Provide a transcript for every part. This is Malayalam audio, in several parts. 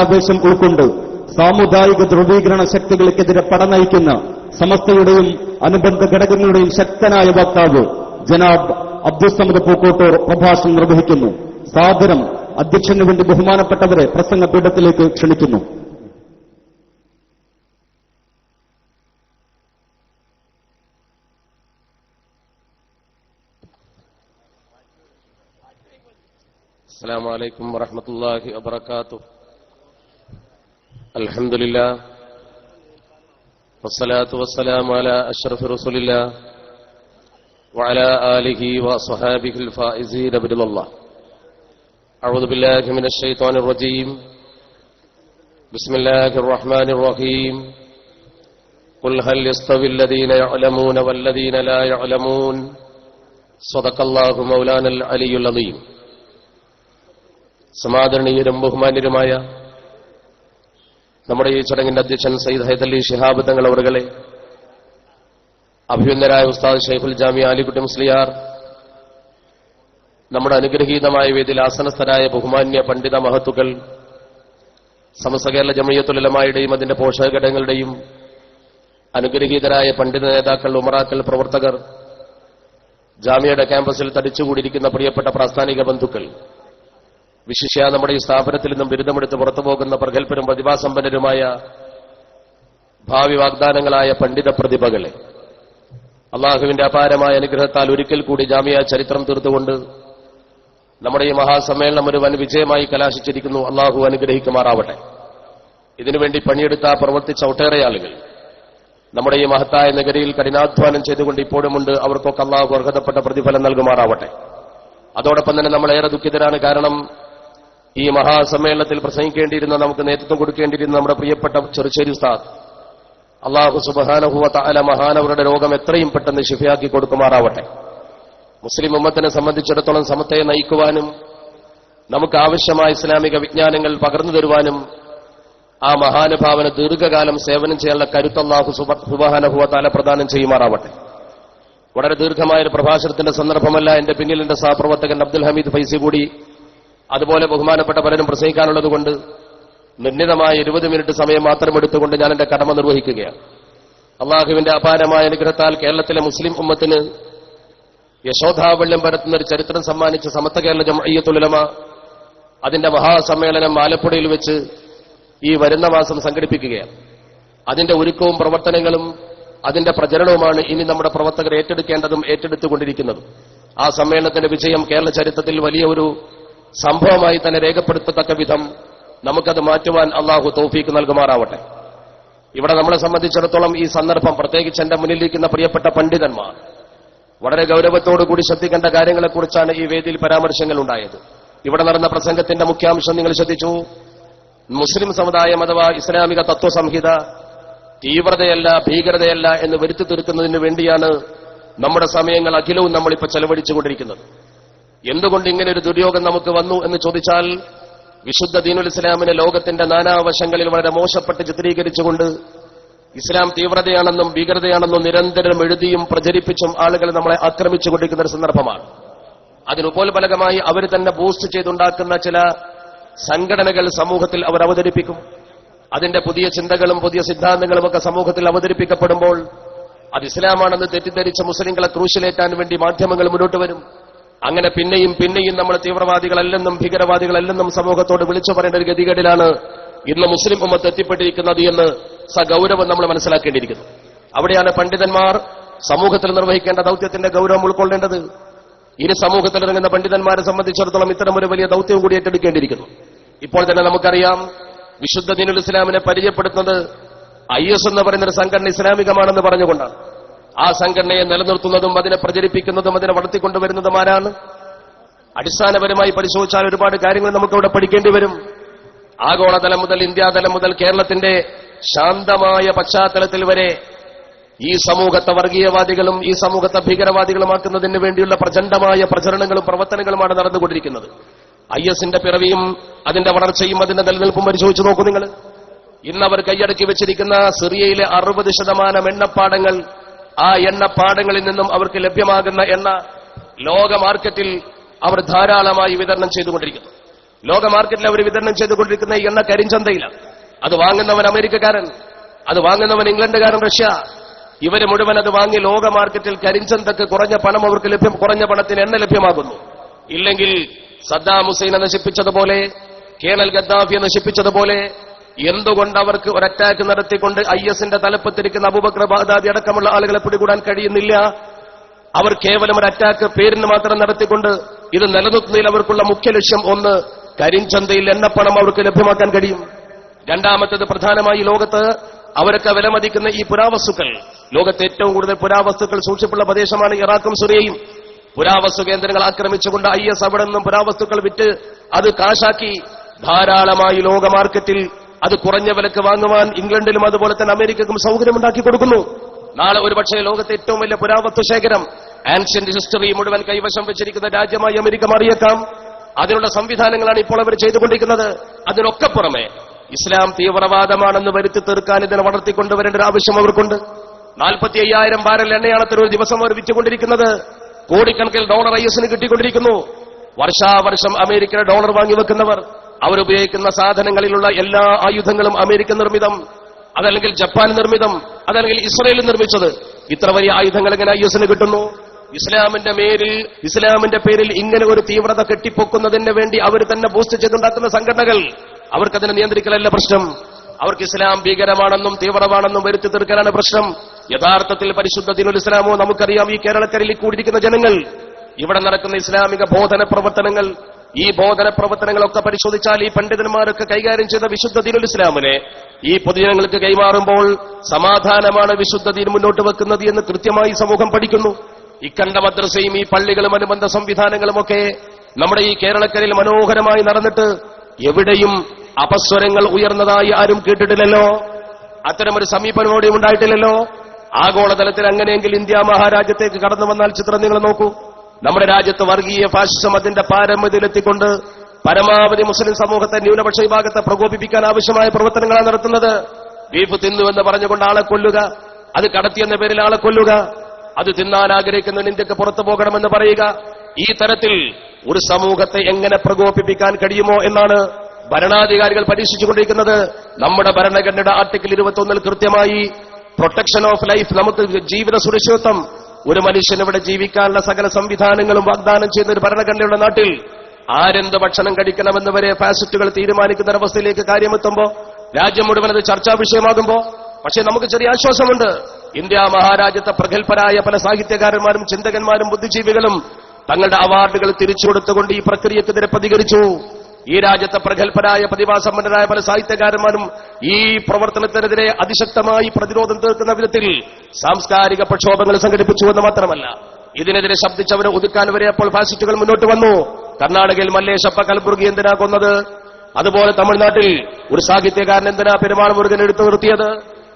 ആവേശം ഉൾക്കൊണ്ട് സാമുദായിക ധ്രുവീകരണ ശക്തികൾക്കെതിരെ പടനയിക്കുന്ന സമസ്തയുടെയും അനുബന്ധ ഘടകങ്ങളുടെയും ശക്തനായ വക്താവ് ജനാബ് അബ്ദുസമദ് പൂക്കോട്ടൂർ പ്രഭാഷണം നിർവഹിക്കുന്നു. സാദരം അധ്യക്ഷന് വേണ്ടി ബഹുമാനപ്പെട്ടവരെ പ്രസംഗ പീഠത്തിലേക്ക് ക്ഷണിക്കുന്നു. അസ്സാം വലൈക്കും വാഹമത്തല്ലാഹി വാത്തു الحمد لله والصلاة والسلام على أشرف رسول الله وعلى آله وصحابه الفائزين برضا الله أعوذ بالله من الشيطان الرجيم بسم الله الرحمن الرحيم قل هل يستوي الذين يعلمون والذين لا يعلمون صدق الله مولانا العلي العظيم സമാദരണീയരും ബഹുമാന്യരുമായ നമ്മുടെ ഈ ചടങ്ങിന്റെ അധ്യക്ഷൻ സയ്യിദ് ഹൈദലി ഷിഹാബ് തങ്ങൾ അവറുകളെ അഭിനന്ദരായ ഉസ്താദ് ഷെയ്ഖുൽ ജാമി അലിക്കുട്ടി മുസ്ലിയാർ നമ്മുടെ അനുഗ്രഹീതമായ വേദിയിൽ ആസനസ്ഥരായ ബഹുമാന്യ പണ്ഡിത മഹത്തുക്കൾ സമസ്ത കേരള ജമയത്തുലമായുടെയും അതിന്റെ പോഷക ഘടകങ്ങളുടെയും അനുഗ്രഹീതരായ പണ്ഡിത നേതാക്കൾ ഉമറാക്കൽ പ്രവർത്തകർ ജാമ്യയുടെ ക്യാമ്പസിൽ തടിച്ചുകൂടിയിരിക്കുന്ന പ്രിയപ്പെട്ട പ്രാസ്ഥാനിക ബന്ധുക്കൾ വിശിഷ്യ നമ്മുടെ ഈ സ്ഥാപനത്തിൽ നിന്നും ബിരുദമെടുത്ത് പുറത്തു പോകുന്ന പ്രഗത്ഭരും പ്രതിഭാസമ്പന്നരുമായ ഭാവി വാഗ്ദാനങ്ങളായ പണ്ഡിത പ്രതിഭകളെ അള്ളാഹുവിന്റെ അപാരമായ അനുഗ്രഹത്താൽ ഒരിക്കൽ കൂടി ജാമ്യ ചരിത്രം തീർത്തുകൊണ്ട് നമ്മുടെ ഈ മഹാസമ്മേളനം ഒരു വൻ വിജയമായി കലാശിച്ചിരിക്കുന്നു. അള്ളാഹു അനുഗ്രഹിക്കുമാറാവട്ടെ. ഇതിനുവേണ്ടി പണിയെടുത്ത പ്രവർത്തിച്ച ഒട്ടേറെ ആളുകൾ നമ്മുടെ ഈ മഹത്തായ നഗരിയിൽ കഠിനാധ്വാനം ചെയ്തുകൊണ്ട് ഇപ്പോഴുമുണ്ട്. അവർക്കൊക്കെ അള്ളാഹു അർഹതപ്പെട്ട പ്രതിഫലം നൽകുമാറാവട്ടെ. അതോടൊപ്പം തന്നെ നമ്മൾ ഏറെ ദുഃഖിതരാണ്. കാരണം ഈ മഹാസമ്മേളനത്തിൽ പ്രസംഗിക്കേണ്ടിയിരുന്ന നമുക്ക് നേതൃത്വം കൊടുക്കേണ്ടിയിരുന്ന നമ്മുടെ പ്രിയപ്പെട്ട ചെറുശ്ശേരി ഉസ്താദ് അള്ളാഹു സുബഹാനഹുവ താല മഹാനവരുടെ രോഗം എത്രയും പെട്ടെന്ന് ശിഫയാക്കി കൊടുക്കുമാറാവട്ടെ. മുസ്ലിം ഉമ്മത്തിനെ സംബന്ധിച്ചിടത്തോളം സമത്തയെ നയിക്കുവാനും നമുക്ക് ആവശ്യമായ ഇസ്ലാമിക വിജ്ഞാനങ്ങൾ പകർന്നു തരുവാനും ആ മഹാനുഭാവന ദീർഘകാലം സേവനം ചെയ്യാനുള്ള കരുത്ത് അള്ളാഹു സുബഹാനഹുവ താല പ്രദാനം ചെയ്യുമാറാവട്ടെ. വളരെ ദീർഘമായ ഒരു പ്രഭാഷണത്തിന്റെ സന്ദർഭമല്ല എന്റെ പിന്നിൽ എന്റെ സഹപ്രവർത്തകൻ അബ്ദുൽ ഹമീദ് ഫൈസി കൂടി അതുപോലെ ബഹുമാനപ്പെട്ട പലരും പ്രസംഗിക്കാനുള്ളത് കൊണ്ട് നിർണിതമായ ഇരുപത് മിനിറ്റ് സമയം മാത്രം എടുത്തുകൊണ്ട് ഞാൻ എന്റെ കടമ നിർവഹിക്കുകയാണ്. അള്ളാഹുവിന്റെ അപാരമായ അനുഗ്രഹത്താൽ കേരളത്തിലെ മുസ്ലിം ഉമ്മത്തിന് യശോധാവള്യം പരത്തുന്ന ഒരു ചരിത്രം സമ്മാനിച്ച സമത്ത കേരള ജമയ്യത്തുലമ അതിന്റെ മഹാസമ്മേളനം ആലപ്പുഴയിൽ വെച്ച് ഈ വരുന്ന മാസം സംഘടിപ്പിക്കുകയാണ്. അതിന്റെ ഒരുക്കവും പ്രവർത്തനങ്ങളും അതിന്റെ പ്രചരണവുമാണ് ഇനി നമ്മുടെ പ്രവർത്തകർ ഏറ്റെടുക്കേണ്ടതും ഏറ്റെടുത്തുകൊണ്ടിരിക്കുന്നതും. ആ സമ്മേളനത്തിന്റെ വിജയം കേരള ചരിത്രത്തിൽ വലിയ ഒരു സംഭവമായി തന്നെ രേഖപ്പെടുത്തത്തക്ക വിധം നമുക്കത് മാറ്റുവാൻ അള്ളാഹു തൗഫീക്ക് നൽകുമാറാവട്ടെ. ഇവിടെ നമ്മളെ സംബന്ധിച്ചിടത്തോളം ഈ സന്ദർഭം പ്രത്യേകിച്ച് എന്റെ മുന്നിലിരിക്കുന്ന പ്രിയപ്പെട്ട പണ്ഡിതന്മാർ വളരെ കൂടി ശ്രദ്ധിക്കേണ്ട കാര്യങ്ങളെക്കുറിച്ചാണ് ഈ വേദിയിൽ പരാമർശങ്ങൾ ഉണ്ടായത്. ഇവിടെ നടന്ന പ്രസംഗത്തിന്റെ മുഖ്യാംശം നിങ്ങൾ ശ്രദ്ധിച്ചു. മുസ്ലിം സമുദായം അഥവാ ഇസ്ലാമിക തത്വസംഹിത തീവ്രതയല്ല ഭീകരതയല്ല എന്ന് വരുത്തി തീർക്കുന്നതിന് വേണ്ടിയാണ് നമ്മുടെ സമയങ്ങൾ അഖിലവും നമ്മളിപ്പോൾ ചെലവഴിച്ചുകൊണ്ടിരിക്കുന്നത്. എന്തുകൊണ്ട് ഇങ്ങനെ ഒരു ദുര്യോഗം നമുക്ക് വന്നു എന്ന് ചോദിച്ചാൽ വിശുദ്ധ ദീനുൽ ഇസ്ലാമിനെ ലോകത്തിന്റെ നാനാവശങ്ങളിൽ വളരെ മോശപ്പെട്ട് ചിത്രീകരിച്ചുകൊണ്ട് ഇസ്ലാം തീവ്രതയാണെന്നും ഭീകരതയാണെന്നും നിരന്തരം എഴുതിയും പ്രചരിപ്പിച്ചും ആളുകൾ നമ്മളെ ആക്രമിച്ചുകൊണ്ടിരിക്കുന്ന ഒരു സന്ദർഭമാണ്. അതിനുപോൽഫലകമായി അവർ തന്നെ ബൂസ്റ്റ് ചെയ്തുണ്ടാക്കുന്ന ചില സംഘടനകൾ സമൂഹത്തിൽ അവർ അവതരിപ്പിക്കും. അതിന്റെ പുതിയ ചിന്തകളും പുതിയ സിദ്ധാന്തങ്ങളും ഒക്കെ സമൂഹത്തിൽ അവതരിപ്പിക്കപ്പെടുമ്പോൾ അത് ഇസ്ലാമാണെന്ന് തെറ്റിദ്ധരിച്ച മുസ്ലിങ്ങളെ ക്രൂശിലേറ്റാൻ വേണ്ടി മാധ്യമങ്ങൾ മുന്നോട്ട് വരും. അങ്ങനെ പിന്നെയും പിന്നെയും നമ്മൾ തീവ്രവാദികളല്ലെന്നും ഭീകരവാദികളല്ലെന്നും സമൂഹത്തോട് വിളിച്ചു പറയേണ്ട ഒരു ഗതികേടിലാണ് ഇന്ന് മുസ്ലിം ഉമ്മത്ത് എത്തിപ്പെട്ടിരിക്കുന്നത് എന്ന് സഗൗരവം നമ്മൾ മനസ്സിലാക്കേണ്ടിയിരിക്കുന്നു. അവിടെയാണ് പണ്ഡിതന്മാർ സമൂഹത്തിൽ നിർവഹിക്കേണ്ട ദൗത്യത്തിന്റെ ഗൗരവം ഉൾക്കൊള്ളേണ്ടത്. ഇനി സമൂഹത്തിൽ ഇറങ്ങുന്ന പണ്ഡിതന്മാരെ സംബന്ധിച്ചിടത്തോളം ഇത്തരം ഒരു വലിയ ദൗത്യവും കൂടി ഏറ്റെടുക്കേണ്ടിയിരിക്കുന്നു. ഇപ്പോൾ തന്നെ നമുക്കറിയാം വിശുദ്ധ ദീനുൽ ഇസ്ലാമിനെ പരിചയപ്പെടുത്തുന്നത് ഐ എസ് എന്ന് പറയുന്ന ഒരു സംഘടന ഇസ്ലാമികമാണെന്ന് പറഞ്ഞുകൊണ്ടാണ്. ആ സംഘടനയെ നിലനിർത്തുന്നതും അതിനെ പ്രചരിപ്പിക്കുന്നതും അതിനെ വളർത്തിക്കൊണ്ടുവരുന്നതും ആരാണ്? അടിസ്ഥാനപരമായി പരിശോധിച്ചാൽ ഒരുപാട് കാര്യങ്ങൾ നമുക്കവിടെ പഠിക്കേണ്ടി വരും. ആഗോളതലം മുതൽ ഇന്ത്യാതലം മുതൽ കേരളത്തിന്റെ ശാന്തമായ പശ്ചാത്തലത്തിൽ വരെ ഈ സമൂഹത്തെ വർഗീയവാദികളും ഈ സമൂഹത്തെ ഭീകരവാദികളുമാക്കുന്നതിന് വേണ്ടിയുള്ള പ്രചണ്ഡമായ പ്രചരണങ്ങളും പ്രവർത്തനങ്ങളുമാണ് നടന്നുകൊണ്ടിരിക്കുന്നത്. ഐ എസിന്റെ പിറവിയും അതിന്റെ വളർച്ചയും അതിന്റെ നിലനിൽപ്പും പരിശോധിച്ചു നോക്കൂ നിങ്ങൾ. ഇന്ന് അവർ കൈയടക്കി വെച്ചിരിക്കുന്ന സിറിയയിലെ അറുപത് ശതമാനം എണ്ണപ്പാടങ്ങൾ ആ എണ്ണ പാടങ്ങളിൽ നിന്നും അവർക്ക് ലഭ്യമാകുന്ന എണ്ണ ലോക മാർക്കറ്റിൽ അവർ ധാരാളമായി വിതരണം ചെയ്തുകൊണ്ടിരിക്കുന്നു. ലോക മാർക്കറ്റിൽ അവർ വിതരണം ചെയ്തുകൊണ്ടിരിക്കുന്ന ഈ എണ്ണ കരിഞ്ചന്തയിലാണ് അത് വാങ്ങുന്നവൻ അമേരിക്കക്കാരൻ അത് വാങ്ങുന്നവൻ ഇംഗ്ലണ്ടുകാരൻ റഷ്യ. ഇവർ മുഴുവൻ അത് വാങ്ങി ലോക മാർക്കറ്റിൽ കരിഞ്ചന്തക്ക് കുറഞ്ഞ പണം അവർക്ക് ലഭ്യം കുറഞ്ഞ പണത്തിന് എണ്ണ ലഭ്യമാകുന്നു. ഇല്ലെങ്കിൽ സദ്ദാം ഹുസൈനെ നശിപ്പിച്ചതുപോലെ കേണൽ ഗദ്ദാഫിയെ നശിപ്പിച്ചതുപോലെ എന്തുകൊണ്ട് അവർക്ക് ഒരു അറ്റാക്ക് നടത്തിക്കൊണ്ട് ഐ എസിന്റെ തലപ്പത്തിരിക്കുന്ന അബൂബക്കർ ബാദാദി അടക്കമുള്ള ആളുകളെ പിടികൂടാൻ കഴിയുന്നില്ല? അവർ കേവലം ഒരു അറ്റാക്ക് പേരിന് മാത്രം നടത്തിക്കൊണ്ട് ഇത് നിലനിർത്തുന്നതിൽ അവർക്കുള്ള മുഖ്യ ലക്ഷ്യം ഒന്ന് കരിഞ്ചന്തയിൽ എണ്ണപ്പണം അവർക്ക് ലഭ്യമാക്കാൻ കഴിയും. രണ്ടാമത്തേത് പ്രധാനമായി ലോകത്ത് അവരൊക്കെ വിലമതിക്കുന്ന ഈ പുരാവസ്തുക്കൾ. ലോകത്തെ ഏറ്റവും കൂടുതൽ പുരാവസ്തുക്കൾ സൂക്ഷിപ്പുള്ള പ്രദേശമാണ് ഇറാഖും സുറിയയും. പുരാവസ്തു കേന്ദ്രങ്ങൾ ആക്രമിച്ചുകൊണ്ട് ഐ എസ് അവിടെ നിന്നും പുരാവസ്തുക്കൾ വിറ്റ് അത് കാശാക്കി. ധാരാളമായി ലോക മാർക്കറ്റിൽ അത് കുറഞ്ഞ വിലക്ക് വാങ്ങുവാൻ ഇംഗ്ലണ്ടിലും അതുപോലെ തന്നെ അമേരിക്കക്കും സൗകര്യമുണ്ടാക്കി കൊടുക്കുന്നു. നാളെ ഒരുപക്ഷെ ലോകത്തെ ഏറ്റവും വലിയ പുരാവസ്തു ശേഖരം ആൻഷ്യന്റ് ഹിസ്റ്ററി മുഴുവൻ കൈവശം വെച്ചിരിക്കുന്ന രാജ്യമായി അമേരിക്ക മാറിയേക്കാം. അതിനുള്ള സംവിധാനങ്ങളാണ് ഇപ്പോൾ അവർ ചെയ്തുകൊണ്ടിരിക്കുന്നത്. അതിനൊക്കെ പുറമെ ഇസ്ലാം തീവ്രവാദമാണെന്ന് വരുത്തി തീർക്കാൻ ഇതിനെ വളർത്തിക്കൊണ്ടുവരേണ്ട ഒരു ആവശ്യം അവർക്കുണ്ട്. നാൽപ്പത്തി അയ്യായിരം ബാരൽ എണ്ണയാണ് ഒരു ദിവസം അവർ വിറ്റുകൊണ്ടിരിക്കുന്നത്. കോടിക്കണക്കിൽ ഡോളർ ഐ എസിന് കിട്ടിക്കൊണ്ടിരിക്കുന്നു. വർഷാവർഷം അമേരിക്കയുടെ ഡോളർ വാങ്ങി വെക്കുന്നവർ അവരുപയോഗിക്കുന്ന സാധനങ്ങളിലുള്ള എല്ലാ ആയുധങ്ങളും അമേരിക്ക നിർമ്മിതം അതല്ലെങ്കിൽ ജപ്പാൻ നിർമ്മിതം അതല്ലെങ്കിൽ ഇസ്രയേൽ നിർമ്മിച്ചത്. ഇത്ര വലിയ ആയുധങ്ങൾ എങ്ങനെ ഐ എസിന് കിട്ടുന്നു? ഇസ്ലാമിന്റെ മേലിൽ ഇസ്ലാമിന്റെ പേരിൽ ഇങ്ങനെ ഒരു തീവ്രത കെട്ടിപ്പൊക്കുന്നതിന് വേണ്ടി അവർ തന്നെ ബൂസ്റ്റ് ചെയ്തുണ്ടാക്കുന്ന സംഘടനകൾ അവർക്കതിനെ നിയന്ത്രിക്കലല്ല പ്രശ്നം. അവർക്ക് ഇസ്ലാം ഭീകരമാണെന്നും തീവ്രമാണെന്നും വരുത്തി തീർക്കലാണ് പ്രശ്നം. യഥാർത്ഥത്തിൽ പരിശുദ്ധ ദിനുൽ ഇസ്ലാമോ നമുക്കറിയാം ഈ കേരളക്കരയിൽ കൂടിയിരിക്കുന്ന ജനങ്ങൾ. ഇവിടെ നടക്കുന്ന ഇസ്ലാമിക ബോധന പ്രവർത്തനങ്ങൾ ഈ ബോധന പ്രവർത്തനങ്ങളൊക്കെ പരിശോധിച്ചാൽ ഈ പണ്ഡിതന്മാരൊക്കെ കൈകാര്യം ചെയ്ത വിശുദ്ധ ദീനുൽ ഇസ്ലാമിനെ ഈ പൊതുജനങ്ങൾക്ക് കൈമാറുമ്പോൾ സമാധാനമാണ് വിശുദ്ധ ദീൻ മുന്നോട്ട് വെക്കുന്നത് എന്ന് കൃത്യമായി സമൂഹം പഠിക്കുന്നു. ഇക്കണ്ട മദ്രസയും ഈ പള്ളികളും അനുബന്ധ സംവിധാനങ്ങളുമൊക്കെ നമ്മുടെ ഈ കേരളക്കരയിൽ മനോഹരമായി നടന്നിട്ട് എവിടെയും അപസ്വരങ്ങൾ ഉയർന്നതായി ആരും കേട്ടിട്ടില്ലല്ലോ. അത്തരമൊരു സമീപനം ഉണ്ടായിട്ടില്ലല്ലോ. ആഗോളതലത്തിൽ അങ്ങനെയെങ്കിൽ ഇന്ത്യ മഹാരാജ്യത്തേക്ക് കടന്നു വന്നാൽ ചിത്രം നിങ്ങൾ നോക്കൂ. നമ്മുടെ രാജ്യത്ത് വർഗീയ ഫാഷിസം അതിന്റെ പാരമ്യതയിലെത്തിക്കൊണ്ട് പരമാവധി മുസ്ലിം സമൂഹത്തെ ന്യൂനപക്ഷ വിഭാഗത്തെ പ്രകോപിപ്പിക്കാൻ ആവശ്യമായ പ്രവർത്തനങ്ങളാണ് നടത്തുന്നത്. ബീഫ് തിന്നുവെന്ന് പറഞ്ഞുകൊണ്ട് ആളെ കൊല്ലുക അത് കടത്തിയെന്ന പേരിൽ ആളെ കൊല്ലുക അത് തിന്നാൻ ആഗ്രഹിക്കുന്ന ഇന്ത്യയ്ക്ക് പുറത്തു പോകണമെന്ന് പറയുക. ഈ തരത്തിൽ ഒരു സമൂഹത്തെ എങ്ങനെ പ്രകോപിപ്പിക്കാൻ കഴിയുമോ എന്നാണ് ഭരണാധികാരികൾ പരീക്ഷിച്ചുകൊണ്ടിരിക്കുന്നത്. നമ്മുടെ ഭരണഘടനയുടെ ആർട്ടിക്കിൾ ഇരുപത്തൊന്നിൽ കൃത്യമായി പ്രൊട്ടക്ഷൻ ഓഫ് ലൈഫ് നമുക്ക് ജീവിത സുരക്ഷിതത്വം ഒരു മനുഷ്യൻ ഇവിടെ ജീവിക്കാനുള്ള സകല സംവിധാനങ്ങളും വാഗ്ദാനം ചെയ്യുന്ന ഒരു ഭരണഘടനയുള്ള നാട്ടിൽ ആരെന്ത് ഭക്ഷണം കഴിക്കണമെന്ന് വരെ ഫാസിസ്റ്റുകൾ തീരുമാനിക്കുന്ന ഒരവസ്ഥയിലേക്ക് കാര്യമെത്തുമ്പോ രാജ്യം മുഴുവൻ അത് ചർച്ചാ വിഷയമാകുമ്പോ പക്ഷേ നമുക്ക് ചെറിയ ആശ്വാസമുണ്ട്. ഇന്ത്യ മഹാരാജ്യത്തെ പ്രഗത്ഭരായ പല സാഹിത്യകാരന്മാരും ചിന്തകന്മാരും ബുദ്ധിജീവികളും തങ്ങളുടെ അവാർഡുകൾ തിരിച്ചുകൊടുത്തുകൊണ്ട് ഈ പ്രക്രിയക്കെതിരെ പ്രതികരിച്ചു. ഈ രാജ്യത്തെ പ്രഗത്ഭരായ പ്രതിഭാസമ്പന്നരായ പല സാഹിത്യകാരന്മാരും ഈ പ്രവർത്തനത്തിനെതിരെ അതിശക്തമായി പ്രതിരോധം തീർക്കുന്ന വിധത്തിൽ സാംസ്കാരിക പ്രക്ഷോഭങ്ങൾ സംഘടിപ്പിച്ചു എന്ന് മാത്രമല്ല ഇതിനെതിരെ ശബ്ദിച്ചവരെ ഒതുക്കാൻ വരെ അപ്പോൾ ഫാസിസ്റ്റുകൾ മുന്നോട്ട് വന്നു. കർണാടകയിൽ മല്ലേശപ്പ കൽബുർഗി എന്തിനാ കൊന്നത്? അതുപോലെ തമിഴ്നാട്ടിൽ ഒരു സാഹിത്യകാരൻ എന്തിനാ പെരുമാൾ മുരുകൻ എടുത്തു നിർത്തിയത്?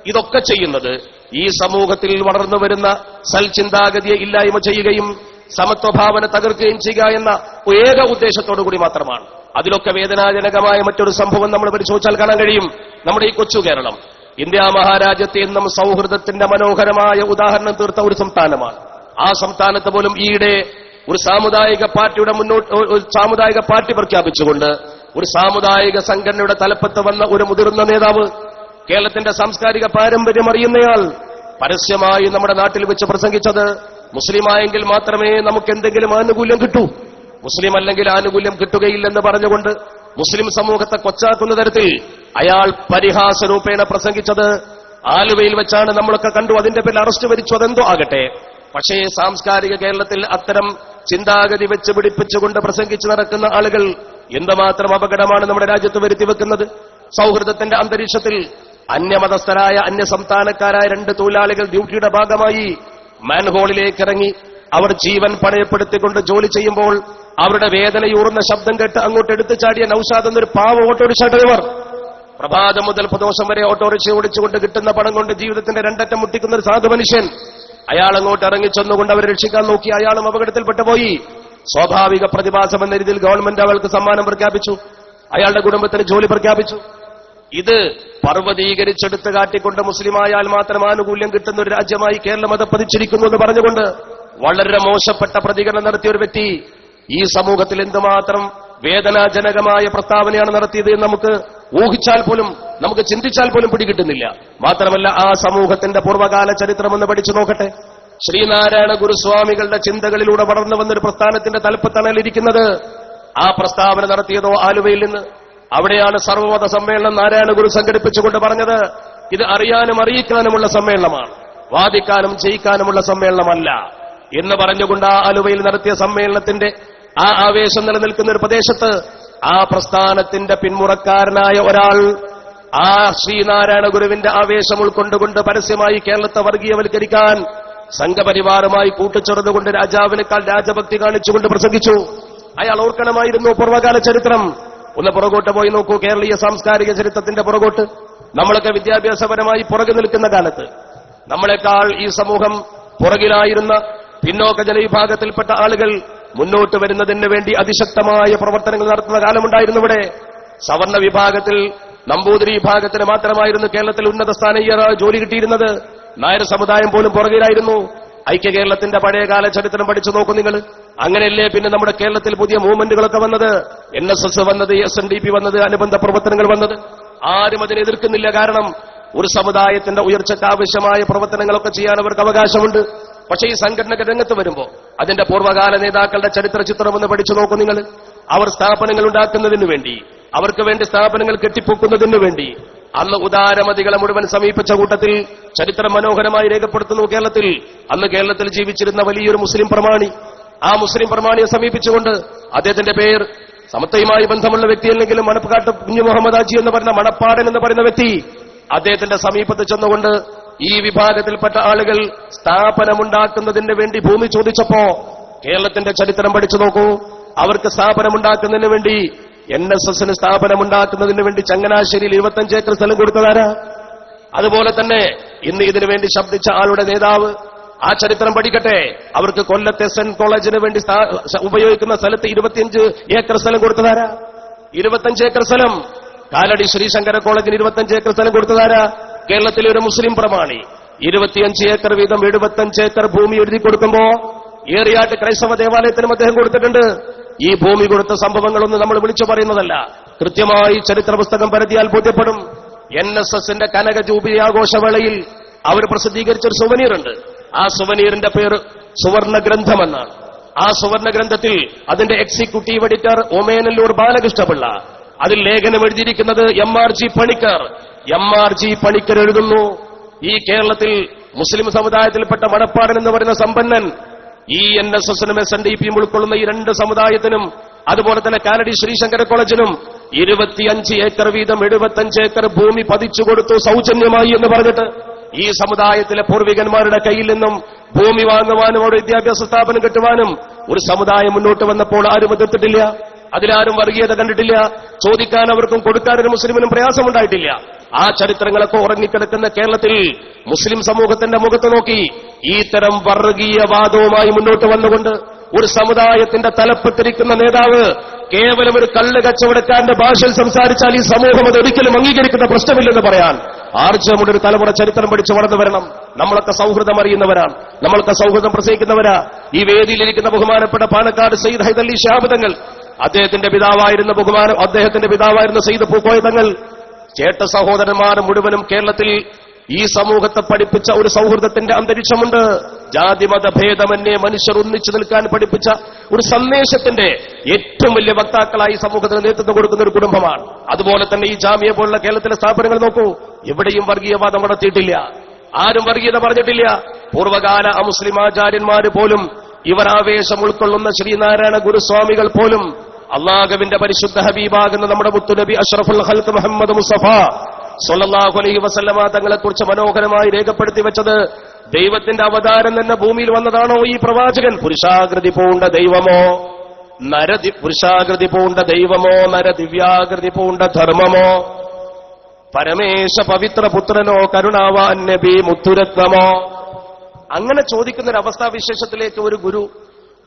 ഇതൊക്കെ ചെയ്യുന്നത് ഈ സമൂഹത്തിൽ വളർന്നു വരുന്ന സൽചിന്താഗതിയെ ഇല്ലായ്മ ചെയ്യുകയും സമത്വഭാവന തകർക്കുകയും ചെയ്യുക എന്ന ഏക ഉദ്ദേശത്തോടു കൂടി മാത്രമാണ്. അതിലൊക്കെ വേദനാജനകമായ മറ്റൊരു സംഭവം നമ്മൾ പരിശോധിച്ചാൽ കാണാൻ കഴിയും. നമ്മുടെ ഈ കൊച്ചു കേരളം. ഇന്ത്യ മഹാരാജ്യത്തെ എന്നും സൗഹൃദത്തിന്റെ മനോഹരമായ ഉദാഹരണം തീർത്ത ഒരു സംസ്ഥാനമാണ്. ആ സംസ്ഥാനത്ത് പോലും ഈയിടെ ഒരു സാമുദായിക പാർട്ടിയുടെ മുന്നോട്ട് ഒരു സാമുദായിക പാർട്ടി പ്രഖ്യാപിച്ചുകൊണ്ട് ഒരു സാമുദായിക സംഘടനയുടെ തലപ്പത്ത് വന്ന ഒരു മുതിർന്ന നേതാവ് കേരളത്തിന്റെ സാംസ്കാരിക പാരമ്പര്യം അറിയുന്നയാൾ പരസ്യമായി നമ്മുടെ നാട്ടിൽ വെച്ച് പ്രസംഗിച്ചത് മുസ്ലിമായെങ്കിൽ മാത്രമേ നമുക്ക് എന്തെങ്കിലും ആനുകൂല്യം കിട്ടൂ. മുസ്ലിം അല്ലെങ്കിൽ ആനുകൂല്യം കിട്ടുകയില്ലെന്ന് പറഞ്ഞുകൊണ്ട് മുസ്ലിം സമൂഹത്തെ കൊച്ചാക്കുന്ന തരത്തിൽ അയാൾ പരിഹാസ രൂപേണ പ്രസംഗിച്ചത് ആലുവയിൽ വെച്ചാണ് നമ്മളൊക്കെ കണ്ടു. അതിന്റെ പേരിൽ അറസ്റ്റ് വരിച്ചു. അതെന്തോ ആകട്ടെ. പക്ഷേ സാംസ്കാരിക കേരളത്തിൽ അത്തരം ചിന്താഗതി വെച്ച് പിടിപ്പിച്ചുകൊണ്ട് പ്രസംഗിച്ചു നടക്കുന്ന ആളുകൾ എന്തുമാത്രം അപകടമാണ് നമ്മുടെ രാജ്യത്ത് വരുത്തി വെക്കുന്നത്? സൗഹൃദത്തിന്റെ അന്തരീക്ഷത്തിൽ അന്യമതസ്ഥരായ അന്യസംസ്ഥാനക്കാരായ രണ്ട് തൊഴിലാളികൾ ഡ്യൂട്ടിയുടെ ഭാഗമായി മാൻഹോളിലേക്ക് ഇറങ്ങി അവർ ജീവൻ പണയപ്പെടുത്തിക്കൊണ്ട് ജോലി ചെയ്യുമ്പോൾ അവരുടെ വേദനയൂറുന്ന ശബ്ദം കേട്ട് അങ്ങോട്ട് എടുത്തു ചാടിയ നൌഷാദ് എന്നൊരു പാവ ഓട്ടോറിക്ഷ ഡ്രൈവർ. പ്രഭാതം മുതൽ പ്രദോഷം വരെ ഓട്ടോറിക്ഷ ഓടിച്ചുകൊണ്ട് കിട്ടുന്ന പണം കൊണ്ട് ജീവിതത്തിന്റെ രണ്ടറ്റം മുട്ടിക്കുന്ന ഒരു സാധു മനുഷ്യൻ. അയാൾ അങ്ങോട്ട് ഇറങ്ങിച്ചെന്നുകൊണ്ട് അവരെ രക്ഷിക്കാൻ നോക്കി അയാളും അപകടത്തിൽപ്പെട്ടു പോയി. സ്വാഭാവിക പ്രതിഭാസം എന്ന രീതിയിൽ ഗവൺമെന്റ് അവൾക്ക് സമ്മാനം പ്രഖ്യാപിച്ചു. അയാളുടെ കുടുംബത്തിന് ജോലി പ്രഖ്യാപിച്ചു. ഇത് പർവതീകരിച്ചെടുത്ത് കാട്ടിക്കൊണ്ട് മുസ്ലിമായാൽ മാത്രം ആനുകൂല്യം കിട്ടുന്ന ഒരു രാജ്യമായി കേരളം അത് പതിച്ചിരിക്കുന്നു എന്ന് പറഞ്ഞുകൊണ്ട് വളരെ മോശപ്പെട്ട പ്രതികരണം നടത്തിയ ഒരു വ്യക്തി ഈ സമൂഹത്തിൽ എന്തുമാത്രം വേദനാജനകമായ പ്രസ്താവനയാണ് നടത്തിയത് നമുക്ക് ഊഹിച്ചാൽ പോലും നമുക്ക് ചിന്തിച്ചാൽ പോലും പിടികിട്ടുന്നില്ല. മാത്രമല്ല ആ സമൂഹത്തിന്റെ പൂർവകാല ചരിത്രം ചരിത്രമെന്ന് പഠിച്ചു നോക്കട്ടെ. ശ്രീനാരായണ ഗുരുസ്വാമികളുടെ ചിന്തകളിലൂടെ വളർന്നു വന്നൊരു പ്രസ്ഥാനത്തിന്റെ തലപ്പത്താണ് ഇരിക്കുന്നത്. ആ പ്രസ്താവന നടത്തിയതോ ആലുവയിൽ നിന്ന് അവിടെയാണ് സർവമത സമ്മേളനം നാരായണ ഗുരു സംഘടിപ്പിച്ചുകൊണ്ട് പറഞ്ഞത്. ഇത് അറിയാനും അറിയിക്കാനുമുള്ള സമ്മേളനമാണ്. വാദിക്കാനും ജയിക്കാനുമുള്ള സമ്മേളനമല്ല. എന്ന് പറഞ്ഞുകൊണ്ട് ആ ആലുവയിൽ നടത്തിയ സമ്മേളനത്തിന്റെ ആ ആവേശം നിലനിൽക്കുന്ന ഒരു പ്രദേശത്ത് ആ പ്രസ്ഥാനത്തിന്റെ പിന്മുറക്കാരനായ ഒരാൾ ആ ശ്രീനാരായണ ഗുരുവിന്റെ ആവേശം ഉൾക്കൊണ്ടുകൊണ്ട് പരസ്യമായി കേരളത്തെ വർഗീയവൽക്കരിക്കാൻ സംഘപരിവാറുമായി കൂട്ടിച്ചേർന്നുകൊണ്ട് രാജാവിനേക്കാൾ രാജഭക്തി കാണിച്ചുകൊണ്ട് പ്രസംഗിച്ചു. അയാൾ ഓർക്കണമായിരുന്നു പൂർവകാല ചരിത്രം. ഒന്ന് പുറകോട്ട് പോയി നോക്കൂ. കേരളീയ സാംസ്കാരിക ചരിത്രത്തിന്റെ പുറകോട്ട്. നമ്മളൊക്കെ വിദ്യാഭ്യാസപരമായി പുറകു നിൽക്കുന്ന കാലത്ത് നമ്മളെക്കാൾ ഈ സമൂഹം പുറകിലായിരുന്ന പിന്നോക്ക ജനവിഭാഗത്തിൽപ്പെട്ട ആളുകൾ മുന്നോട്ട് വരുന്നതിന് വേണ്ടി അതിശക്തമായ പ്രവർത്തനങ്ങൾ നടത്തുന്ന കാലമുണ്ടായിരുന്നു ഇവിടെ. സവർണ വിഭാഗത്തിൽ നമ്പൂതിരി വിഭാഗത്തിന് മാത്രമായിരുന്നു കേരളത്തിൽ ഉന്നത സ്ഥാനീയർ ജോലി കിട്ടിയിരുന്നത്. നായർ സമുദായം പോലും പുറകിലായിരുന്നു. ഐക്യ കേരളത്തിന്റെ പഴയകാല ചരിത്രം പഠിച്ചു നോക്കൂ നിങ്ങൾ. അങ്ങനെയല്ലേ പിന്നെ നമ്മുടെ കേരളത്തിൽ പുതിയ മൂവ്മെന്റുകളൊക്കെ വന്നത്? എൻ എസ് എസ് വന്നത് എസ് എൻ ഡി പി വന്നത് അനുബന്ധ പ്രവർത്തനങ്ങൾ വന്നത്. ആരും അതിനെ എതിർക്കുന്നില്ല. കാരണം ഒരു സമുദായത്തിന്റെ ഉയർച്ചയ്ക്ക് ആവശ്യമായ പ്രവർത്തനങ്ങളൊക്കെ ചെയ്യാൻ അവർക്ക് അവകാശമുണ്ട്. പക്ഷേ ഈ സംഘടനക്ക് രംഗത്ത് വരുമ്പോൾ അതിന്റെ പൂർവകാല നേതാക്കളുടെ ചരിത്ര ചിത്രം ഒന്ന് പഠിച്ചു നോക്കൂ നിങ്ങൾ. അവർ സ്ഥാപനങ്ങൾ ഉണ്ടാക്കുന്നതിന് വേണ്ടി അവർക്ക് വേണ്ടി സ്ഥാപനങ്ങൾ കെട്ടിപ്പൊക്കുന്നതിന് വേണ്ടി അന്ന് ഉദാരമതികളെ മുഴുവൻ സമീപിച്ച കൂട്ടത്തിൽ ചരിത്രം മനോഹരമായി രേഖപ്പെടുത്തുന്നു കേരളത്തിൽ. അന്ന് കേരളത്തിൽ ജീവിച്ചിരുന്ന വലിയൊരു മുസ്ലിം പ്രമാണി. ആ മുസ്ലിം പ്രമാണിയെ സമീപിച്ചുകൊണ്ട് അദ്ദേഹത്തിന്റെ പേർ സമത്തയുമായി ബന്ധമുള്ള വ്യക്തി അല്ലെങ്കിലും മണപ്പാട്ട് കുഞ്ഞു മുഹമ്മദ് അജി എന്ന് പറയുന്ന മണപ്പാടൻ എന്ന് പറയുന്ന വ്യക്തി അദ്ദേഹത്തിന്റെ സമീപത്ത് ചെന്നുകൊണ്ട് ഈ വിഭാഗത്തിൽപ്പെട്ട ആളുകൾ സ്ഥാപനമുണ്ടാക്കുന്നതിന് വേണ്ടി ഭൂമി ചോദിച്ചപ്പോ കേരളത്തിന്റെ ചരിത്രം പഠിച്ചു നോക്കൂ. അവർക്ക് സ്ഥാപനമുണ്ടാക്കുന്നതിന് വേണ്ടി എൻ എസ് എസിന് സ്ഥാപനമുണ്ടാക്കുന്നതിന് വേണ്ടി ചങ്ങനാശ്ശേരിയിൽ ഇരുപത്തഞ്ച് ഏക്കർ സ്ഥലം കൊടുത്തതാരാ? അതുപോലെ തന്നെ ഇന്ന് ഇതിനു വേണ്ടി ശബ്ദിച്ച ആളുടെ നേതാവ് ആ ചരിത്രം പഠിക്കട്ടെ. അവർക്ക് കൊല്ലത്തെ സെന്റ് കോളേജിന് വേണ്ടി ഉപയോഗിക്കുന്ന സ്ഥലത്ത് ഇരുപത്തിയഞ്ച് ഏക്കർ സ്ഥലം കൊടുത്തതാരാ? ഇരുപത്തഞ്ച് ഏക്കർ സ്ഥലം. കാലടി ശ്രീശങ്കര കോളേജിന് ഇരുപത്തഞ്ച് ഏക്കർ സ്ഥലം കൊടുത്തതാരാ? കേരളത്തിലെ ഒരു മുസ്ലിം പ്രമാണി. ഇരുപത്തിയഞ്ച് ഏക്കർ വീതം എഴുപത്തഞ്ച് ഏക്കർ ഭൂമി എഴുതി കൊടുക്കുമ്പോ ഏറിയാട്ട് ക്രൈസ്തവ ദേവാലയത്തിനും അദ്ദേഹം കൊടുത്തിട്ടുണ്ട്. ഈ ഭൂമി കൊടുത്ത സംഭവങ്ങളൊന്നും നമ്മൾ വിളിച്ചു പറയുന്നതല്ല. കൃത്യമായി ചരിത്ര പുസ്തകം പരതിയാൽ ബോധ്യപ്പെടും. എൻ എസ് എസിന്റെ കനക ജൂബിലി ആഘോഷവേളയിൽ അവർ പ്രസിദ്ധീകരിച്ചൊരു സുവനീറുണ്ട് ആ സുവനീറിന്റെ പേര് സുവർണ ഗ്രന്ഥമെന്നാണ് ആ സുവർണ ഗ്രന്ഥത്തിൽ അതിന്റെ എക്സിക്യൂട്ടീവ് എഡിറ്റർ ഒമേനല്ലൂർ ബാലകൃഷ്ണപിള്ള അതിൽ ലേഖനം എഴുതിയിരിക്കുന്നത് M R G Panicker. M R G Panicker എഴുതുന്നു. ഈ കേരളത്തിൽ മുസ്ലിം സമുദായത്തിൽപ്പെട്ട മണപ്പാടൻ എന്ന് പറയുന്ന സമ്പന്നൻ ഈ എൻ എസ് എസിനും എസ് എൻ ഡി പിയും ഉൾക്കൊള്ളുന്ന ഈ രണ്ട് സമുദായത്തിനും അതുപോലെ തന്നെ കാലടി ശ്രീശങ്കര കോളേജിനും ഇരുപത്തിയഞ്ച് ഏക്കർ വീതം എഴുപത്തഞ്ച് ഏക്കർ ഭൂമി പതിച്ചു കൊടുത്തു സൗജന്യമായി എന്ന് പറഞ്ഞിട്ട് ഈ സമുദായത്തിലെ പൂർവികന്മാരുടെ കയ്യിൽ നിന്നും ഭൂമി വാങ്ങുവാനും അവിടെ വിദ്യാഭ്യാസ സ്ഥാപനം കിട്ടുവാനും ഒരു സമുദായം മുന്നോട്ട് വന്നപ്പോൾ ആരും എതിർത്തിട്ടില്ല അതിലാരും വർഗീയത കണ്ടിട്ടില്ല. ചോദിക്കാൻ അവർക്കും കൊടുക്കാൻ ഒരു മുസ്ലിമിനും പ്രയാസമുണ്ടായിട്ടില്ല. ആ ചരിത്രങ്ങളൊക്കെ ഉറങ്ങിക്കിടക്കുന്ന കേരളത്തിൽ മുസ്ലിം സമൂഹത്തിന്റെ മുഖത്ത് നോക്കി ഈ വർഗീയവാദവുമായി മുന്നോട്ട് വന്നുകൊണ്ട് ഒരു സമുദായത്തിന്റെ തലപ്പത്തിരിക്കുന്ന നേതാവ് കേവലം ഒരു കല്ല് കച്ചവടക്കാരന്റെ ഭാഷയിൽ സംസാരിച്ചാൽ ഈ സമൂഹം അത് ഒരിക്കലും അംഗീകരിക്കുന്ന പ്രശ്നമില്ലെന്ന് പറയാൻ ആർജവമുടെ ഒരു തലമുറ ചരിത്രം പഠിച്ചു വളർന്നു വരണം. നമ്മളൊക്കെ സൗഹൃദം അറിയുന്നവരാണ്. നമ്മളൊക്കെ സൗഹൃദം പ്രസംഗിക്കുന്നവരാ ഈ വേദിയിലിരിക്കുന്ന ബഹുമാനപ്പെട്ട പാലക്കാട് സയ്യിദ് ഹൈദലി ഷാബുദങ്ങൾ അദ്ദേഹത്തിന്റെ പിതാവായിരുന്ന ബഹുമാനം അദ്ദേഹത്തിന്റെ പിതാവായിരുന്ന സയ്യിദ് പൂക്കോയതങ്ങൾ ചേട്ട സഹോദരന്മാർ മുഴുവനും കേരളത്തിൽ ഈ സമൂഹത്തെ പഠിപ്പിച്ച ഒരു സൗഹൃദത്തിന്റെ അന്തരീക്ഷമുണ്ട്. ജാതിമത ഭേദമന്യേ മനുഷ്യർ ഒന്നിച്ചു നിൽക്കാൻ പഠിപ്പിച്ച ഒരു സന്ദേശത്തിന്റെ ഏറ്റവും വലിയ വക്താക്കളായി സമൂഹത്തിന് നേതൃത്വം കൊടുക്കുന്ന ഒരു കുടുംബമാണ്. അതുപോലെ തന്നെ ഈ ജാമ്യ പോലുള്ള കേരളത്തിലെ സ്ഥാപനങ്ങൾ നോക്കൂ. എവിടെയും വർഗീയവാദം നടത്തിയിട്ടില്ല ആരും വർഗീയത പറഞ്ഞിട്ടില്ല. പൂർവകാല അമുസ്ലിം ആചാര്യന്മാര് പോലും ഇവർ ആവേശം ഉൾക്കൊള്ളുന്ന ശ്രീനാരായണ ഗുരുസ്വാമികൾ പോലും അള്ളാഹുവിന്റെ പരിശുദ്ധ ഹബീബാകുന്ന നമ്മുടെ മുത്തുനബി അഷ്റഫുൽ ഹൽക്ക് മുഹമ്മദ് മുസ്തഫ സൊല്ലാഹു അലൈഹി വസല്ലമ തങ്ങളെക്കുറിച്ച് മനോഹരമായി രേഖപ്പെടുത്തി വെച്ചത് ദൈവത്തിന്റെ അവതാരം തന്നെ ഭൂമിയിൽ വന്നതാണോ ഈ പ്രവാചകൻ? പുരുഷാകൃതി പൂണ്ട ദൈവമോ? നരദി പുരുഷാകൃതി പൂണ്ട ദൈവമോ? നരദിവ്യാകൃതി പൂണ്ട ധർമ്മമോ? പരമേശ പവിത്ര പുത്രനോ കരുണാവാൻ നബി മുത്തുരത്നമോ? അങ്ങനെ ചോദിക്കുന്ന ഒരു അവസ്ഥാവിശേഷത്തിലേക്ക് ഒരു ഗുരു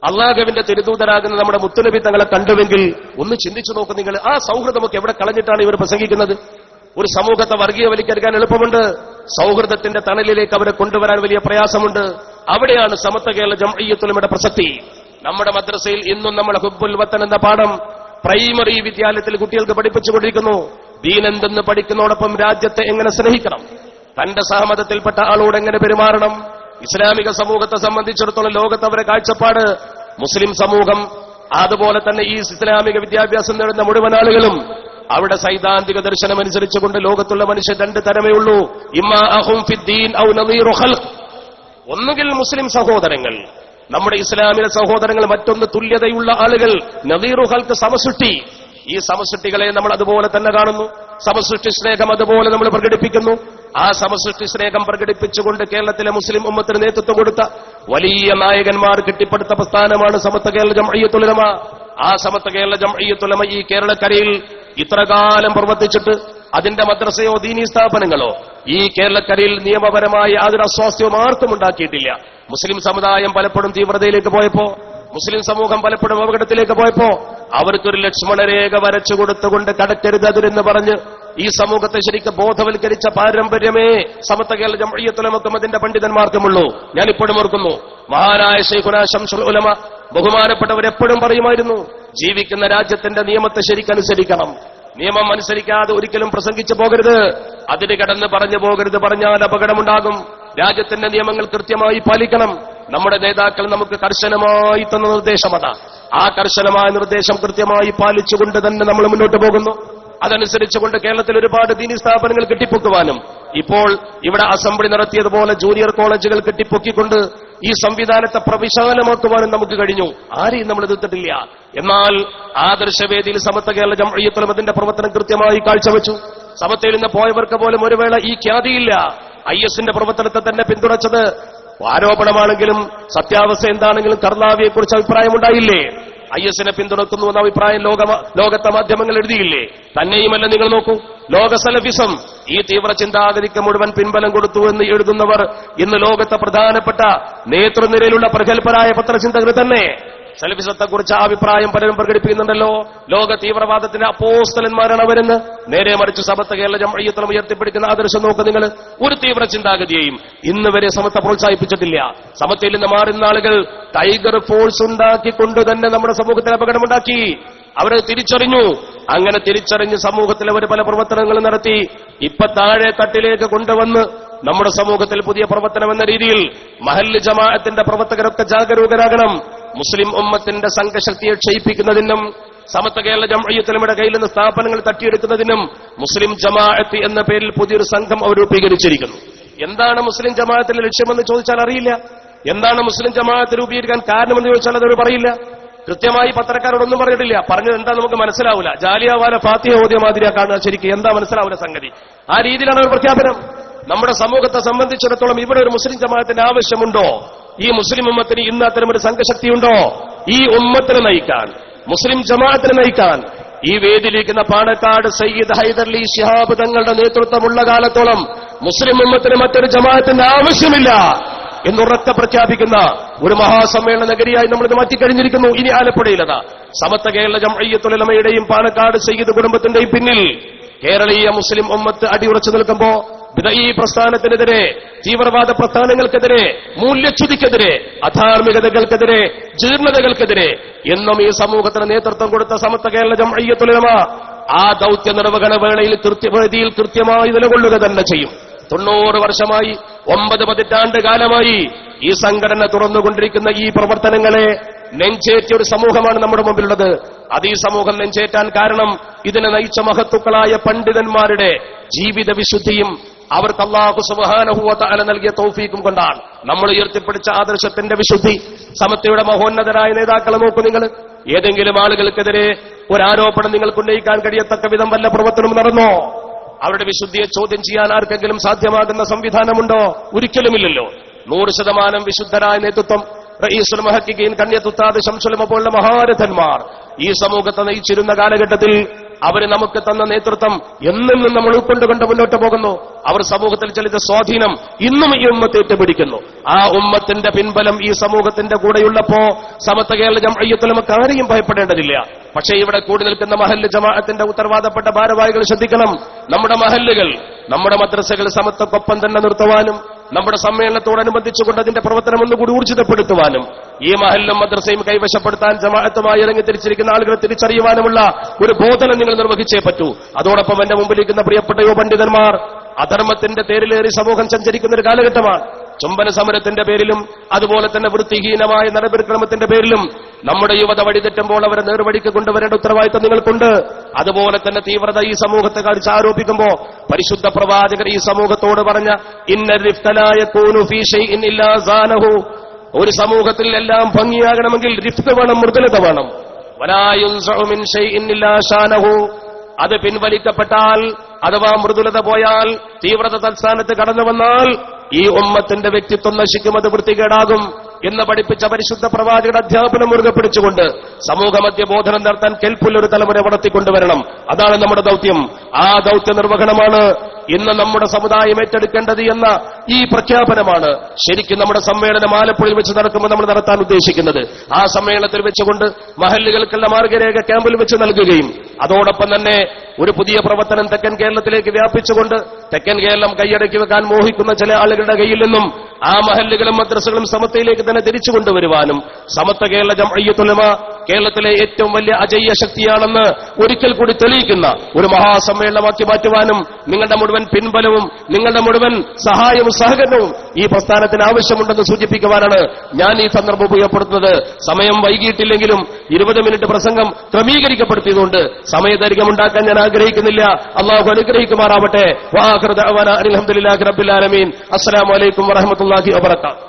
അള്ളാഹുവിന്റെ തിരുദൂതരാകുന്ന നമ്മുടെ മുത്തുനബി തങ്ങളെ കണ്ടുവെങ്കിൽ ഒന്ന് ചിന്തിച്ചു നോക്കുന്നെങ്കിൽ നിങ്ങൾ. ആ സൗഹൃദമൊക്കെ എവിടെ കളഞ്ഞിട്ടാണ് ഇവർ പ്രസംഗിക്കുന്നത്? ഒരു സമൂഹത്തെ വർഗീയവൽക്കരിക്കാൻ എളുപ്പമുണ്ട്. സൗഹൃദത്തിന്റെ തണലിലേക്ക് അവരെ കൊണ്ടുവരാൻ വലിയ പ്രയാസമുണ്ട്. അവിടെയാണ് സമത്വ കേരള ജംഅയ്യത്തുലമയുടെ പ്രസക്തി. നമ്മുടെ മദ്രസയിൽ ഇന്നും നമ്മൾ ഹുബുൽ വത്തൻ എന്ന പാഠം പ്രൈമറി വിദ്യാലയത്തിൽ കുട്ടികൾക്ക് പഠിപ്പിച്ചുകൊണ്ടിരിക്കുന്നു. ദീനെന്തെന്ന് പഠിക്കുന്നതോടൊപ്പം രാജ്യത്തെ എങ്ങനെ സ്നേഹിക്കണം? തന്റെ സഹമതത്തിൽപ്പെട്ട ആളോട് എങ്ങനെ പെരുമാറണം? ഇസ്ലാമിക സമൂഹത്തെ സംബന്ധിച്ചിടത്തോളം ലോകത്ത് അവരെ കാഴ്ചപ്പാട് മുസ്ലിം സമൂഹം അതുപോലെ തന്നെ ഈ ഇസ്ലാമിക വിദ്യാഭ്യാസം നേടുന്ന മുഴുവൻ ആളുകളും അവിടെ സൈദ്ധാന്തിക ദർശനമനുസരിച്ചുകൊണ്ട് ലോകത്തുള്ള മനുഷ്യർ രണ്ട് തരമേ ഉള്ളൂ. ഇമ്മാ അഹും ഫിദ്ദീൻ ഔ നദീറു ഖൽഖ്. ഒന്നുകിൽ മുസ്ലിം സഹോദരങ്ങൾ നമ്മുടെ ഇസ്ലാമിലെ സഹോദരങ്ങൾ മറ്റൊന്ന് തുല്യതയുള്ള ആളുകൾ നദീറുഹൽക്ക് സമസൃഷ്ടി. ഈ സമസൃഷ്ടികളെ നമ്മൾ അതുപോലെ തന്നെ കാണുന്നു. സമസൃഷ്ടി സ്നേഹം അതുപോലെ നമ്മൾ പ്രകടിപ്പിക്കുന്നു. ആ സമസൃഷ്ടി സ്നേഹം പ്രകടിപ്പിച്ചുകൊണ്ട് കേരളത്തിലെ മുസ്ലിം ഉമ്മത്തിന് നേതൃത്വം കൊടുത്ത വലിയ നായകന്മാർ കെട്ടിപ്പടുത്ത പ്രസ്ഥാനമാണ് സമത്വ കേരള ജംഅയ്യത്തുലമ ആ സമത്വ കേരള ജംഅയ്യത്തുലമ ഈ കേരളക്കരയിൽ ഇത്രകാലം പ്രവർത്തിച്ചിട്ട് അതിന്റെ മദ്രസയോ ദീനീ സ്ഥാപനങ്ങളോ ഈ കേരളക്കരയിൽ നിയമപരമായ യാതൊരു അസ്വാസ്ഥ്യവും ആർക്കും ഉണ്ടാക്കിയിട്ടില്ല. മുസ്ലിം സമുദായം പലപ്പോഴും തീവ്രതയിലേക്ക് പോയപ്പോ മുസ്ലിം സമൂഹം പലപ്പോഴും അപകടത്തിലേക്ക് പോയപ്പോ അവർക്കൊരു ലക്ഷ്മണരേഖ വരച്ചു കൊടുത്തുകൊണ്ട് കടക്കരുത് അതിരെന്ന് പറഞ്ഞ് ഈ സമൂഹത്തെ ശരിക്കും ബോധവൽക്കരിച്ച പാരമ്പര്യമേ സമത്വ കേരള ജംഅയ്യത്തുലമക്കും അതിന്റെ പണ്ഡിതന്മാർക്കുമുള്ളൂ. ഞാൻ ഇപ്പോഴും ഓർക്കുന്നു മഹാനായ ഷെയ്ഖുന ശംസുൽ ഉലമ ബഹുമാനപ്പെട്ടവരെപ്പോഴും പറയുമായിരുന്നു ജീവിക്കുന്ന രാജ്യത്തിന്റെ നിയമത്തെ ശരിക്കനുസരിക്കണം. നിയമം അനുസരിക്കാതെ ഒരിക്കലും പ്രസംഗിച്ചു പോകരുത്. അതിന് കടന്ന് പറഞ്ഞു പോകരുത് പറഞ്ഞാൽ അപകടമുണ്ടാകും. രാജ്യത്തിന്റെ നിയമങ്ങൾ കൃത്യമായി പാലിക്കണം. നമ്മുടെ നേതാക്കൾ നമുക്ക് കർശനമായി തന്ന നിർദ്ദേശം അതാ ആ കർശനമായ നിർദ്ദേശം കൃത്യമായി പാലിച്ചുകൊണ്ട് തന്നെ നമ്മൾ മുന്നോട്ട് പോകുന്നു. അതനുസരിച്ചുകൊണ്ട് കേരളത്തിൽ ഒരുപാട് ദീനി സ്ഥാപനങ്ങൾ കെട്ടിപ്പൊക്കുവാനും ഇപ്പോൾ ഇവിടെ അസംബ്ലി നടത്തിയതുപോലെ ജൂനിയർ കോളേജുകൾ കെട്ടിപ്പൊക്കിക്കൊണ്ട് ഈ സംവിധാനത്തെ പ്രവിശാലമാക്കുവാനും നമുക്ക് കഴിഞ്ഞു. ആരെയും നമ്മൾ എതിർത്തിട്ടില്ല. എന്നാൽ ആദർശവേദിയിൽ സമത്വ കേരള ജംഅയ്യത്തുലമത്തിന്റെ പ്രവർത്തനം കൃത്യമായി കാഴ്ചവെച്ചു. സമത്തയിൽ നിന്ന് പോയവർക്ക് പോലും ഒരു വേള ഈ ഖ്യാതിയില്ല. ഐ എസിന്റെ പ്രവർത്തനത്തെ തന്നെ പിന്തുണച്ചത് ആരോപണമാണെങ്കിലും സത്യാവസ്ഥ എന്താണെങ്കിലും കർണാവിയെ കുറിച്ച് അഭിപ്രായമുണ്ടായില്ലേ? ഐ എസിനെ പിന്തുണക്കുന്നു എന്ന അഭിപ്രായം ലോക ലോകത്തെ മാധ്യമങ്ങൾ എഴുതിയില്ലേ? തന്നെയുമല്ല നിങ്ങൾ നോക്കൂ. ലോക സലഫിസം ഈ തീവ്ര ചിന്താഗതിക്ക് മുഴുവൻ പിൻബലം കൊടുത്തു എന്ന് എഴുതുന്നവർ ഇന്ന് ലോകത്തെ പ്രധാനപ്പെട്ട നേതൃനിരയിലുള്ള പ്രഗത്ഭരായ പത്രചിന്തകർ തന്നെ. സലഫിസത്തെ കുറിച്ച് അഭിപ്രായം പലരും പ്രകടിപ്പിക്കുന്നുണ്ടല്ലോ. ലോക തീവ്രവാദത്തിന്റെ അപ്പോസ്തലന്മാരാണ് അവരെന്ന്. നേരെ മറിച്ച് സമത്ത കേരള ജംഅയ്യത്തിലും ഉയർത്തിപ്പിടിക്കുന്ന ആദർശം നോക്ക് നിങ്ങൾ. ഒരു തീവ്ര ചിന്താഗതിയെയും ഇന്ന് വരെ സമത്വ പ്രോത്സാഹിപ്പിച്ചിട്ടില്ല. സമത്തിൽ നിന്ന് മാറുന്ന ആളുകൾ ടൈഗർ ഫോഴ്സ് ഉണ്ടാക്കിക്കൊണ്ട് തന്നെ നമ്മുടെ സമൂഹത്തിൽ അപകടമുണ്ടാക്കി. അവരെ തിരിച്ചറിഞ്ഞു. അങ്ങനെ തിരിച്ചറിഞ്ഞ് സമൂഹത്തിൽ അവർ പല പ്രവർത്തനങ്ങളും നടത്തി. ഇപ്പൊ താഴെ തട്ടിലേക്ക് കൊണ്ടുവന്ന് നമ്മുടെ സമൂഹത്തിൽ പുതിയ പ്രവർത്തനം എന്ന രീതിയിൽ മഹല്ല് ജമാഅത്തിന്റെ പ്രവർത്തകരൊക്കെ ജാഗരൂകരാകണം. മുസ്ലിം ഉമ്മത്തിന്റെ സംഘശക്തിയെ ക്ഷയിപ്പിക്കുന്നതിനും സമത്വ കേരള ജംഅയ്യത്തലമയുടെ കയ്യിൽ നിന്ന് സ്ഥാപനങ്ങൾ തട്ടിയെടുക്കുന്നതിനും മുസ്ലിം ജമാഅത്ത് എന്ന പേരിൽ പുതിയൊരു സംഘം അവർ രൂപീകരിച്ചിരിക്കുന്നു. എന്താണ് മുസ്ലിം ജമാഅത്തിന്റെ ലക്ഷ്യമെന്ന് ചോദിച്ചാൽ അറിയില്ല. എന്താണ് മുസ്ലിം ജമാഅത്ത് രൂപീകരിക്കാൻ കാരണമെന്ന് ചോദിച്ചാൽ അതൊരു പറയില്ല. കൃത്യമായി പത്രക്കാരോടൊന്നും പറഞ്ഞിട്ടില്ല. പറഞ്ഞത് എന്താ നമുക്ക് മനസ്സിലാവില്ല ജാലിയാവാല ഫാത്തിയ ഓദ്യ മാതിരിയാ കാണുക. ശരിക്കും എന്താ മനസ്സിലാവില്ല സംഗതി? ആ രീതിയിലാണ് ഒരു പ്രഖ്യാപനം. നമ്മുടെ സമൂഹത്തെ സംബന്ധിച്ചിടത്തോളം ഇവിടെ ഒരു മുസ്ലിം ജമാഅത്തിന്റെ ആവശ്യമുണ്ടോ? ഈ മുസ്ലിം ഉമ്മത്തിന് ഇന്ന് അത്തരമൊരു സംഘശക്തിയുണ്ടോ? ഈ ഉമ്മത്തിനെ നയിക്കാൻ മുസ്ലിം ജമാഅത്തിനെ നയിക്കാൻ. ഈ വേദിയിലിരിക്കുന്ന പാണക്കാട് സയ്യിദ് ഹൈദർലി ശിഹാബ് തങ്ങളുടെ നേതൃത്വമുള്ള കാലത്തോളം മുസ്ലിം ഉമ്മത്തിന് മറ്റൊരു ജമാഅത്തിന്റെ ആവശ്യമില്ല എന്നുറക്കെ പ്രഖ്യാപിക്കുന്ന ഒരു മഹാസമ്മേളന നഗരിയായി നമ്മളിത് മാറ്റിക്കഴിഞ്ഞിരിക്കുന്നു. ഇനി ആലപ്പുഴയിലതാ. സമത്വ കേരള ജംഅയ്യത്തുലമയുടെയും പാണക്കാട് സയ്യിദ് കുടുംബത്തിന്റെയും പിന്നിൽ കേരളീയ മുസ്ലിം ഉമ്മത്ത് അടിയുറച്ചു നിൽക്കുമ്പോ ഈ പ്രസ്ഥാനത്തിനെതിരെ തീവ്രവാദ പ്രസ്ഥാനങ്ങൾക്കെതിരെ മൂല്യച്യുതിക്കെതിരെ അധാർമികതകൾക്കെതിരെ ജീർണതകൾക്കെതിരെ എന്നും ഈ സമൂഹത്തിന് നേതൃത്വം കൊടുത്ത സമത്വ കേരള ജംഅയ്യത്തുലമ ആ ദൗത്യ നിർവഹണ വേളയിൽ കൃത്യവേദിയിൽ കൃത്യമായി നിലകൊള്ളുക തന്നെ ചെയ്യും. തൊണ്ണൂറ് വർഷമായി ഒമ്പത് പതിറ്റാണ്ട് കാലമായി ഈ സംഘടന തുറന്നുകൊണ്ടിരിക്കുന്ന ഈ പ്രവർത്തനങ്ങളെ നെഞ്ചേറ്റിയ ഒരു സമൂഹമാണ് നമ്മുടെ മുമ്പിലുള്ളത്. അത് ഈ സമൂഹം നെഞ്ചേറ്റാൻ കാരണം ഇതിനെ നയിച്ച മഹത്തുക്കളായ പണ്ഡിതന്മാരുടെ ജീവിത വിശുദ്ധിയും അവർക്ക് അള്ളാഹു സുബാനഹുവല നൽകിയ തൗഫീക്കും കൊണ്ടാണ് നമ്മൾ ഉയർത്തിപ്പിടിച്ച ആദർശത്തിന്റെ വിശുദ്ധി സമത്വയുടെ മഹോന്നതരായ നേതാക്കളെ നോക്കൂ നിങ്ങൾ. ഏതെങ്കിലും ആളുകൾക്കെതിരെ ഒരാരോപണം നിങ്ങൾക്ക് ഉന്നയിക്കാൻ കഴിയത്തക്ക വിധം വല്ല പ്രവർത്തനം നടന്നോ? അവരുടെ വിശുദ്ധിയെ ചോദ്യം ചെയ്യാൻ ആർക്കെങ്കിലും സാധ്യമാകുന്ന സംവിധാനമുണ്ടോ? ഒരിക്കലുമില്ലല്ലോ. നൂറ് ശതമാനം വിശുദ്ധരായ നേതൃത്വം റയീസുൽ മഹക്കിൻ കന്യത്തുത്താദ് ശംസുലമ പോലുള്ള മഹാരഥന്മാർ ഈ സമൂഹത്തെ നയിച്ചിരുന്ന കാലഘട്ടത്തിൽ അവർ നമുക്ക് തന്ന നേതൃത്വം എന്നെന്നും നമ്മൾ ഉൾക്കൊണ്ടുകൊണ്ട് മുന്നോട്ട് പോകുന്നു. അവർ സമൂഹത്തിൽ ചെലുത്ത സ്വാധീനം ഇന്നും ഈ ഉമ്മത്തെ ഏറ്റുപിടിക്കുന്നു. ആ ഉമ്മത്തിന്റെ പിൻബലം ഈ സമൂഹത്തിന്റെ കൂടെയുള്ളപ്പോ സമത്വ കേരള ജംഅയ്യത്തിൽ നമുക്ക് ആരെയും ഭയപ്പെടേണ്ടതില്ല. പക്ഷേ ഇവിടെ കൂടി നിൽക്കുന്ന മഹല്ല് ജമാഅത്തിന്റെ ഉത്തരവാദപ്പെട്ട ഭാരവാഹികൾ ശ്രദ്ധിക്കണം. നമ്മുടെ മഹല്ലുകൾ നമ്മുടെ മദ്രസകൾ സമത്വക്കൊപ്പം തന്നെ നിർത്തുവാനും നമ്മുടെ സമ്മേളനത്തോടനുബന്ധിച്ചുകൊണ്ട് അതിന്റെ പ്രവർത്തനം ഒന്നുകൂടി ഊർജിതപ്പെടുത്തുവാനും ഈ മഹല്ലും മദ്രസയും കൈവശപ്പെടുത്താൻ ജമാഅത്തുമായി ഇറങ്ങി തിരിച്ചിരിക്കുന്ന ആളുകളെ തിരിച്ചറിയുവാനുമുള്ള ഒരു ബോധനം നിങ്ങൾ നിർവഹിച്ചേ പറ്റൂ. അതോടൊപ്പം എന്റെ മുമ്പിലിരിക്കുന്ന പ്രിയപ്പെട്ട യുവ പണ്ഡിതന്മാർ അധർമ്മത്തിന്റെ പേരിലേറി സമൂഹം സഞ്ചരിക്കുന്ന ഒരു കാലഘട്ടമാണ്. ചുംബന സമരത്തിന്റെ പേരിലും അതുപോലെ തന്നെ വൃത്തിഹീനമായ നടപടിക്രമത്തിന്റെ പേരിലും നമ്മുടെ യുവത വഴിതെറ്റുമ്പോൾ അവരെ നേർവഴിക്ക് കൊണ്ടുവരേണ്ട ഉത്തരവാദിത്തം നിങ്ങൾക്കുണ്ട്. അതുപോലെ തന്നെ തീവ്രത ഈ സമൂഹത്തെ കാണിച്ച് ആരോപിക്കുമ്പോ പരിശുദ്ധ പ്രവാചകർ ഈ സമൂഹത്തോട് പറഞ്ഞ ഇന്ന ഒരു സമൂഹത്തിൽ എല്ലാം ഭംഗിയാകണമെങ്കിൽ റിഫ്ത് വേണം മൃദുലത വേണം. വലാ യുൻസഉ ഷൈഇൻ ഇല്ലാ ഷാനഹു. അത് പിൻവലിക്കപ്പെട്ടാൽ അഥവാ മൃദുലത പോയാൽ തീവ്രത തൽസ്ഥാനത്ത് കടന്നു വന്നാൽ ഈ ഉമ്മത്തിന്റെ വ്യക്തിത്വം നശിക്കും അത് വൃത്തികേടാകും എന്ന് പഠിപ്പിച്ച പരിശുദ്ധ പ്രവാചകയുടെ അധ്യാപനം മുറുകെ പിടിച്ചുകൊണ്ട് സമൂഹമധ്യ ബോധനം നടത്താൻ കെൽപ്പുള്ളൊരു തലമുറ വളർത്തിക്കൊണ്ടുവരണം. അതാണ് നമ്മുടെ ദൗത്യം. ആ ദൗത്യ നിർവഹണമാണ് ഇന്ന് നമ്മുടെ സമുദായം ഏറ്റെടുക്കേണ്ടത് എന്ന ഈ പ്രഖ്യാപനമാണ് ശരിക്കും നമ്മുടെ സമ്മേളനം ആലപ്പുഴയിൽ വെച്ച് നടക്കുമ്പോൾ നമ്മൾ നടത്താൻ ഉദ്ദേശിക്കുന്നത്. ആ സമ്മേളനത്തിൽ വെച്ചുകൊണ്ട് മഹല്ലുകൾക്കുള്ള മാർഗരേഖ ക്യാമ്പിൽ വെച്ച് നൽകുകയും അതോടൊപ്പം തന്നെ ഒരു പുതിയ പ്രവർത്തനം തെക്കൻ കേരളത്തിലേക്ക് വ്യാപിച്ചുകൊണ്ട് തെക്കൻ കേരളം കൈയടക്കി വെക്കാൻ മോഹിക്കുന്ന ചില ആളുകളുടെ കയ്യിൽ നിന്നും ആ മഹല്ലുകളും മദ്രസകളും സമത്തയിലേക്ക് തന്നെ തിരിച്ചു കൊണ്ടുവരുവാനും സമത്വ കേരള ജംഅയ്യത്തുലമ കേരളത്തിലെ ഏറ്റവും വലിയ അജയ്യ ശക്തിയാണെന്ന് ഒരിക്കൽ കൂടി തെളിയിക്കുന്ന ഒരു മഹാസമ്മേളനമാക്കി മാറ്റുവാനും നിങ്ങളുടെ മുഴുവൻ പിൻബലവും നിങ്ങളുടെ മുഴുവൻ സഹായവും സഹകരണവും ഈ പ്രസ്ഥാനത്തിന് ആവശ്യമുണ്ടെന്ന് സൂചിപ്പിക്കുവാനാണ് ഞാൻ ഈ സന്ദർഭം ഉപയോഗപ്പെടുത്തുന്നത്. സമയം വൈകിയിട്ടില്ലെങ്കിലും ഇരുപത് മിനിറ്റ് പ്രസംഗം ക്രമീകരിക്കപ്പെടുത്തിയതുകൊണ്ട് സമയദൈർഘ്യം ഉണ്ടാക്കാൻ ഞാൻ ആഗ്രഹിക്കുന്നില്ല. അള്ളാഹു അനുഗ്രഹിക്കുമാറാവട്ടെ. വാഹൃദ അലഹമുല്ലാ റബ്ബിൽ